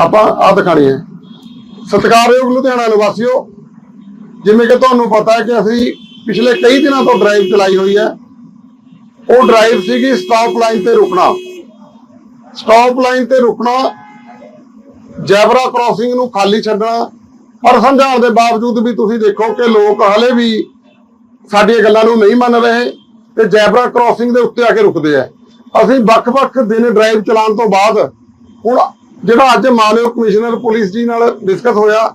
ਆਪਾਂ ਆ ਦਿਖਾਣੀ ਹੈ ਸਤਿਕਾਰਯੋਗ ਲੁਧਿਆਣਾ ਨਿਵਾਸੀਓ, ਜਿਵੇਂ ਕਿ ਤੁਹਾਨੂੰ ਪਤਾ ਹੈ ਕਿ ਅਸੀਂ ਪਿਛਲੇ ਕਈ ਦਿਨਾਂ ਤੋਂ ਡਰਾਈਵ ਚਲਾਈ ਹੋਈ ਹੈ। ਉਹ ਡਰਾਈਵ ਸੀਗੀ ਸਟਾਪ ਲਾਈਨ ਤੇ ਰੁਕਣਾ। ਸਟਾਪ ਲਾਈਨ ਤੇ ਰੁਕਣਾ, ਜੈਬਰਾ ਕ੍ਰਾਸਿੰਗ ਨੂੰ ਖਾਲੀ ਛੱਡਣਾ। ਪਰ ਸਮਝਾਉਣ ਦੇ ਬਾਵਜੂਦ ਵੀ ਤੁਸੀਂ ਦੇਖੋ ਕਿ ਲੋਕ ਹਲੇ ਵੀ ਸਾਡੀਆਂ ਗੱਲਾਂ ਨੂੰ ਨਹੀਂ ਮੰਨ ਰਹੇ ਤੇ ਜੈਬਰਾ ਕ੍ਰਾਸਿੰਗ ਦੇ ਉੱਤੇ ਆ ਕੇ ਰੁਕਦੇ ਆ। ਅਸੀਂ ਵੱਖ-ਵੱਖ ਦਿਨ ਡਰਾਈਵ ਚਲਾਉਣ ਤੋਂ ਬਾਅਦ ਹੁਣ ਜਿਹੜਾ ਅੱਜ ਮਾਨਯੋਗ ਕਮਿਸ਼ਨਰ ਪੁਲਿਸ ਜੀ ਨਾਲ ਡਿਸਕਸ ਹੋਇਆ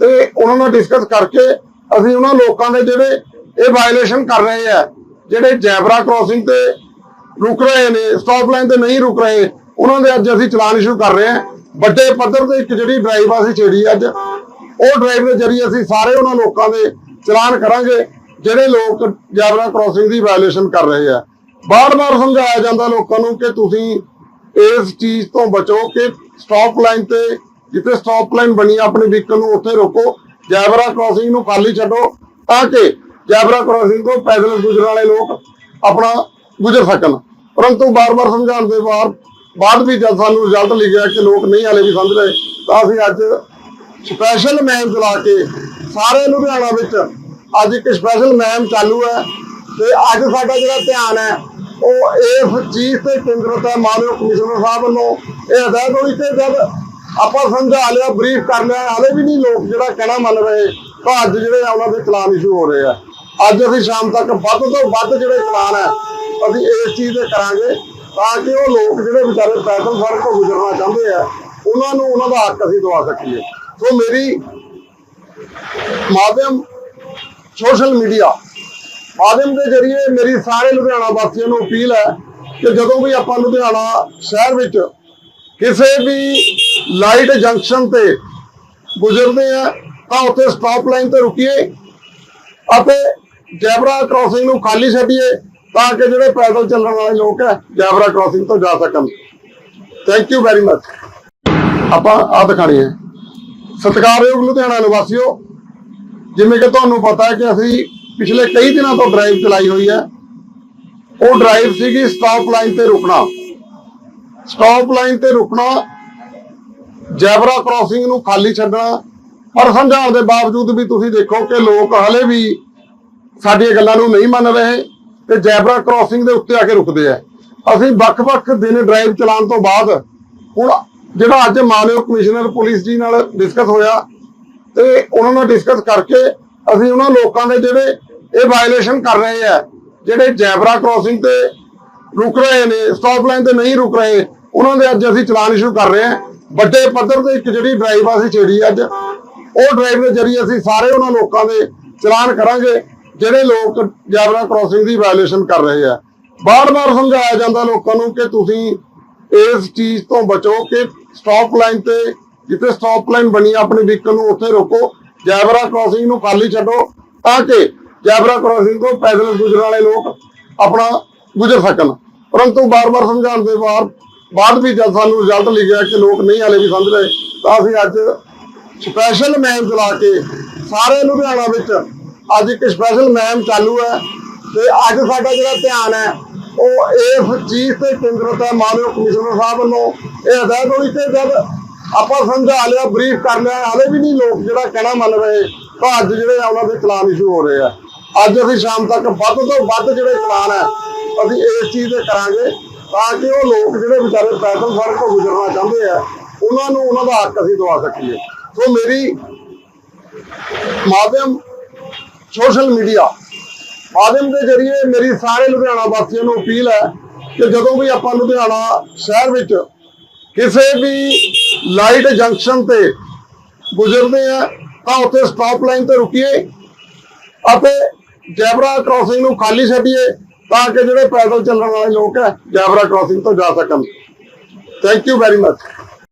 ਤੇ ਉਹਨਾਂ ਨਾਲ ਡਿਸਕਸ ਕਰਕੇ ਅਸੀਂ ਉਹਨਾਂ ਲੋਕਾਂ ਦੇ ਜਿਹੜੇ ਇਹ ਵਾਇਲੇਸ਼ਨ ਕਰ ਰਹੇ ਆ, ਜਿਹੜੇ ਜੈਬਰਾ ਕ੍ਰਾਸਿੰਗ ਤੇ ਰੁਕ ਰਹੇ ਨੇ ਸਟਾਪ ਲਾਈਨ ਤੇ ਨਹੀਂ ਰੁਕ ਰਹੇ, ਉਹਨਾਂ ਦੇ ਅੱਜ ਅਸੀਂ ਚਲਾਨ ਇਸ਼ੂ ਕਰ ਰਹੇ ਹਾਂ। ਵੱਡੇ ਪੱਧਰ ਤੇ ਇੱਕ ਜਿਹੜੀ ਡਰਾਈਵ ਅਸੀਂ ਛੇੜੀ ਅੱਜ, ਉਹ ਡਰਾਈਵ ਦੇ ਜ਼ਰੀਏ ਅਸੀਂ ਸਾਰੇ ਉਹਨਾਂ ਲੋਕਾਂ ਦੇ ਚਲਾਨ ਕਰਾਂਗੇ, ਜਿਹੜੇ ਲੋਕ ਜੈਬਰਾ ਕ੍ਰਾਸਿੰਗ ਦੀ ਵਾਇਲੇਸ਼ਨ ਕਰ ਰਹੇ ਆ। ਬਾਰ-ਬਾਰ ਸਮਝਾਇਆ ਜਾਂਦਾ ਲੋਕਾਂ ਨੂੰ ਕਿ ਤੁਸੀਂ ਇਸ ਚੀਜ਼ ਤੋਂ ਬਚੋ ਕਿ ਸਟਾਪ ਲਾਈਨ ਤੇ, ਜਿੱਥੇ ਸਟਾਪ ਲਾਈਨ ਬਣੀ ਆ ਆਪਣੀ ਵਹੀਕਲ ਨੂੰ, ਉੱਥੇ ਰੋਕੋ। ਜੈਬਰਾ ਕ੍ਰਾਸਿੰਗ ਨੂੰ ਖਾਲੀ ਛੱਡੋ, ਤਾਂ ਕਿ ਜੈਬਰਾ ਕ੍ਰਾਸਿੰਗ ਤੋਂ ਪੈਦਲ ਗੁਜ਼ਰਨ ਵਾਲੇ ਲੋਕ ਆਪਣਾ ਗੁਜ਼ਰ ਸਕਣ। ਪਰੰਤੂ ਬਾਰ-ਬਾਰ ਸਮਝਾਉਣ ਦੇ ਬਾਅਦ ਬਾਅਦ ਵੀ ਜਦ ਸਾਨੂੰ ਰਿਜ਼ਲਟ ਲਿਖਿਆ ਕਿ ਲੋਕ ਨਹੀਂ, ਹਾਲੇ ਵੀ ਸਮਝ ਰਹੇ, ਤਾਂ ਅਸੀਂ ਅੱਜ ਸਪੈਸ਼ਲ ਮੈਮ ਚਲਾ ਕੇ ਸਾਰੇ ਲੁਧਿਆਣਾ ਵਿੱਚ ਅੱਜ ਇੱਕ ਸਪੈਸ਼ਲ ਮੈਮ ਚਾਲੂ ਹੈ। ਤੇ ਅੱਜ ਸਾਡਾ ਜਿਹੜਾ ਧਿਆਨ ਹੈ ਉਹ ਇਸ ਚੀਜ਼ ਤੇ ਕੇਂਦਰਿਤ ਹੈ ਮਾਨਯੋਗ ਕਮਿਸ਼ਨਰ ਸਾਹਿਬ ਵੱਲੋਂ ਇਹ ਹਦਾਇਤ ਹੋਈ ਤੇ ਜਦ ਆਪਾਂ ਸਮਝਾ ਲਿਆ ਬਰੀਫ ਕਰ ਲਿਆ, ਹਾਲੇ ਵੀ ਨਹੀਂ ਲੋਕ ਜਿਹੜਾ ਕਹਿਣਾ ਮੰਨ ਰਹੇ, ਤਾਂ ਅੱਜ ਜਿਹੜੇ ਆ ਉਹਨਾਂ ਦੇ ਚਲਾਨ ਇਸ਼ੂ ਹੋ ਰਹੇ ਆ। ਅੱਜ ਅਸੀਂ ਸ਼ਾਮ ਤੱਕ ਵੱਧ ਤੋਂ ਵੱਧ ਜਿਹੜੇ ਚਲਾਨ ਹੈ ਅਸੀਂ ਇਸ ਚੀਜ਼ 'ਤੇ ਕਰਾਂਗੇ ਤਾਂ ਕਿ ਉਹ ਲੋਕ ਜਿਹੜੇ ਵਿਚਾਰੇ ਪੈਦਲ ਸੜਕ ਤੋਂ ਗੁਜ਼ਰਨਾ ਚਾਹੁੰਦੇ ਆ, ਉਹਨਾਂ ਨੂੰ ਉਹਨਾਂ ਦਾ ਹੱਕ ਅਸੀਂ ਦਵਾ ਸਕੀਏ। ਸੋ ਮੇਰੀ ਮਾਧਿਅਮ ਸੋਸ਼ਲ ਮੀਡੀਆ ਮਾਧਿਅਮ ਦੇ ਜ਼ਰੀਏ ਮੇਰੀ ਸਾਰੇ ਲੁਧਿਆਣਾ ਵਾਸੀਆਂ ਨੂੰ ਅਪੀਲ ਹੈ ਕਿ ਜਦੋਂ ਵੀ ਆਪਾਂ ਲੁਧਿਆਣਾ ਸ਼ਹਿਰ ਵਿੱਚ ਕਿਸੇ ਵੀ ਲਾਈਟ ਜੰਕਸ਼ਨ ਤੇ ਗੁਜ਼ਰਦੇ ਆ ਤਾਂ ਉੱਥੇ ਸਟਾਪ ਲਾਈਨ ਤੇ ਰੁਕੀਏ ਅਤੇ ਜੈਬਰਾ ਕ੍ਰਾਸਿੰਗ ਨੂੰ ਖਾਲੀ ਛੱਡੀਏ ਤਾਂ ਕਿ ਜਿਹੜੇ ਪੈਦਲ ਚੱਲਣ ਵਾਲੇ ਲੋਕ ਹੈ, ਜੈਬਰਾ ਕ੍ਰਾਸਿੰਗ ਤੋਂ ਜਾ ਸਕਣ। ਥੈਂਕ ਯੂ ਵੈਰੀ ਮਚ ਆਪਾਂ ਆ ਦਿਖਾਣੀ ਹੈ। ਸਤਿਕਾਰਯੋਗ ਲੁਧਿਆਣਾ ਨਿਵਾਸੀਓ, ਜਿਵੇਂ ਕਿ ਤੁਹਾਨੂੰ ਪਤਾ ਹੈ ਕਿ ਅਸੀਂ ਪਿਛਲੇ ਕਈ ਦਿਨਾਂ ਤੋਂ ਡਰਾਈਵ ਚਲਾਈ ਹੋਈ ਹੈ। ਉਹ ਡਰਾਈਵ ਸੀਗੀ ਸਟਾਪ ਲਾਈਨ ਤੇ ਰੁਕਣਾ। ਸਟਾਪ ਲਾਈਨ ਤੇ ਰੁਕਣਾ, ਜੈਬਰਾ ਕ੍ਰਾਸਿੰਗ ਨੂੰ ਖਾਲੀ ਛੱਡਣਾ। ਪਰ ਸਮਝਾਉਣ ਦੇ ਬਾਵਜੂਦ ਵੀ ਤੁਸੀਂ ਦੇਖੋ ਕਿ ਲੋਕ ਹਲੇ ਵੀ ਸਾਡੀਆਂ ਗੱਲਾਂ ਨੂੰ ਨਹੀਂ ਮੰਨ ਰਹੇ ਤੇ ਜੈਬਰਾ ਕ੍ਰਾਸਿੰਗ ਦੇ ਉੱਤੇ ਆ ਕੇ ਰੁਕਦੇ ਆ। ਅਸੀਂ ਵੱਖ-ਵੱਖ ਦਿਨ ਡਰਾਈਵ ਚਲਾਉਣ ਤੋਂ ਬਾਅਦ ਹੁਣ ਜਿਹੜਾ ਅੱਜ ਮਾਨਯੋਗ ਕਮਿਸ਼ਨਰ ਪੁਲਿਸ ਜੀ ਨਾਲ ਡਿਸਕਸ ਹੋਇਆ ਤੇ ਉਹਨਾਂ ਨਾਲ ਡਿਸਕਸ ਕਰਕੇ ਅਸੀਂ ਉਹਨਾਂ ਲੋਕਾਂ ਦੇ ਜਿਹੜੇ ਇਹ ਵਾਇਲੇਸ਼ਨ ਕਰ ਰਹੇ ਆ। ਜਿਹੜੇ ਜੈਬਰਾ ਕ੍ਰਾਸਿੰਗ ਤੇ ਰੁਕ ਰਹੇ ਨੇ ਸਟਾਪ ਲਾਈਨ ਤੇ ਨਹੀਂ ਰੁਕ ਰਹੇ, ਉਹਨਾਂ ਦੇ ਅੱਜ ਅਸੀਂ ਚਲਾਨ ਇਸ਼ੂ ਕਰ ਰਹੇ ਹਾਂ ਵੱਡੇ ਪੱਧਰ ਤੇ ਇੱਕ ਜਿਹੜੀ ਡਰਾਈਵ ਆ ਅਸੀਂ ਛੇੜੀ ਅੱਜ, ਉਹ ਡਰਾਈਵ ਦੇ ਜ਼ਰੀਏ ਅਸੀਂ ਸਾਰੇ ਉਹਨਾਂ ਲੋਕਾਂ ਦੇ ਚਲਾਨ ਕਰਾਂਗੇ, ਜਿਹੜੇ ਲੋਕ ਜੈਬਰਾ ਕ੍ਰਾਸਿੰਗ ਦੀ ਵਾਇਲੇਸ਼ਨ ਕਰ ਰਹੇ ਆ। ਬਾਰ-ਬਾਰ ਸਮਝਾਇਆ ਜਾਂਦਾ ਲੋਕਾਂ ਨੂੰ ਕਿ ਤੁਸੀਂ ਇਸ ਚੀਜ਼ ਤੋਂ ਬਚੋ ਕਿ ਸਟਾਪ ਲਾਈਨ ਤੇ, ਜਿੱਥੇ ਸਟਾਪ ਲਾਈਨ ਬਣੀ ਆ, ਆਪਣੀ ਵਹੀਕਲ ਨੂੰ ਉੱਥੇ ਰੋਕੋ, ਜੈਬਰਾ ਕ੍ਰਾਸਿੰਗ ਨੂੰ ਖਾਲੀ ਛੱਡੋ, ਤਾਂ ਕਿ ਜੈਬਰਾ ਕ੍ਰਾਸਿੰਗ ਤੋਂ ਪੈਦਲ ਗੁਜ਼ਰਨ ਵਾਲੇ ਲੋਕ ਆਪਣਾ ਗੁਜ਼ਰ ਸਕਣ। ਪਰੰਤੂ ਬਾਰ-ਬਾਰ ਸਮਝਾਉਣ ਦੇ ਬਾਅਦ ਬਾਅਦ ਵੀ ਜਦ ਸਾਨੂੰ ਰਿਜ਼ਲਟ ਲਿਖਿਆ ਕਿ ਲੋਕ ਨਹੀਂ ਹਾਲੇ ਵੀ ਸਮਝ ਰਹੇ, ਤਾਂ ਅਸੀਂ ਅੱਜ ਸਪੈਸ਼ਲ ਮੈਮ ਚਲਾ ਕੇ ਸਾਰੇ ਲੁਧਿਆਣਾ ਵਿੱਚ ਅੱਜ ਇੱਕ ਸਪੈਸ਼ਲ ਮੈਮ ਚਾਲੂ ਹੈ ਤੇ ਅੱਜ ਸਾਡਾ ਜਿਹੜਾ ਧਿਆਨ ਹੈ, ਉਹ ਇਸ ਚੀਜ਼ ਤੇ ਕੇਂਦਰਿਤ ਹੈ ਮਾਨਯੋਗ ਕਮਿਸ਼ਨਰ ਸਾਹਿਬ ਵੱਲੋਂ ਇਹ ਹਦਾਇਤ ਹੋਈ ਤੇ ਜਦ ਆਪਾਂ ਸਮਝਾ ਲਿਆ ਬਰੀਫ ਕਰ ਲਿਆ, ਹਾਲੇ ਵੀ ਨਹੀਂ ਲੋਕ ਜਿਹੜਾ ਕਹਿਣਾ ਮੰਨ ਰਹੇ, ਤਾਂ ਅੱਜ ਜਿਹੜੇ ਆ ਉਹਨਾਂ ਦੇ ਚਲਾਨ ਇਸ਼ੂ ਹੋ ਰਹੇ ਆ। ਅੱਜ ਅਸੀਂ ਸ਼ਾਮ ਤੱਕ ਵੱਧ ਤੋਂ ਵੱਧ ਜਿਹੜੇ ਚਲਾਨ ਹੈ, ਅਸੀਂ ਇਸ ਚੀਜ਼ ਦੇ ਕਰਾਂਗੇ ਤਾਂ ਕਿ ਉਹ ਲੋਕ ਜਿਹੜੇ ਵਿਚਾਰੇ ਪੈਦਲ ਸੜਕ ਤੋਂ ਗੁਜ਼ਰਨਾ ਚਾਹੁੰਦੇ ਆ, ਉਹਨਾਂ ਨੂੰ ਉਹਨਾਂ ਦਾ ਹੱਕ ਅਸੀਂ ਦਵਾ ਸਕੀਏ। ਸੋ ਮੇਰੀ ਮਾਧਿਅਮ ਸੋਸ਼ਲ ਮੀਡੀਆ, ਮਾਧਿਅਮ ਦੇ ਜ਼ਰੀਏ ਮੇਰੀ ਸਾਰੇ ਲੁਧਿਆਣਾ ਵਾਸੀਆਂ ਨੂੰ ਅਪੀਲ ਹੈ ਕਿ ਜਦੋਂ ਵੀ ਆਪਾਂ ਲੁਧਿਆਣਾ ਸ਼ਹਿਰ ਵਿੱਚ ਕਿਸੇ ਵੀ ਲਾਈਟ ਜੰਕਸ਼ਨ ਤੇ ਗੁਜ਼ਰਦੇ ਆ, ਤਾਂ ਉੱਥੇ ਸਟਾਪ ਲਾਈਨ ਤੇ ਰੁਕੀਏ ਅਤੇ ਜੈਬਰਾ ਕ੍ਰਾਸਿੰਗ ਨੂੰ ਖਾਲੀ ਛੱਡੀਏ ਤਾਂ ਕਿ ਜਿਹੜੇ ਪੈਦਲ ਚੱਲਣ ਵਾਲੇ ਲੋਕ ਹੈ, ਜੈਬਰਾ ਕ੍ਰਾਸਿੰਗ ਤੋਂ ਜਾ ਸਕਣ। Thank you very much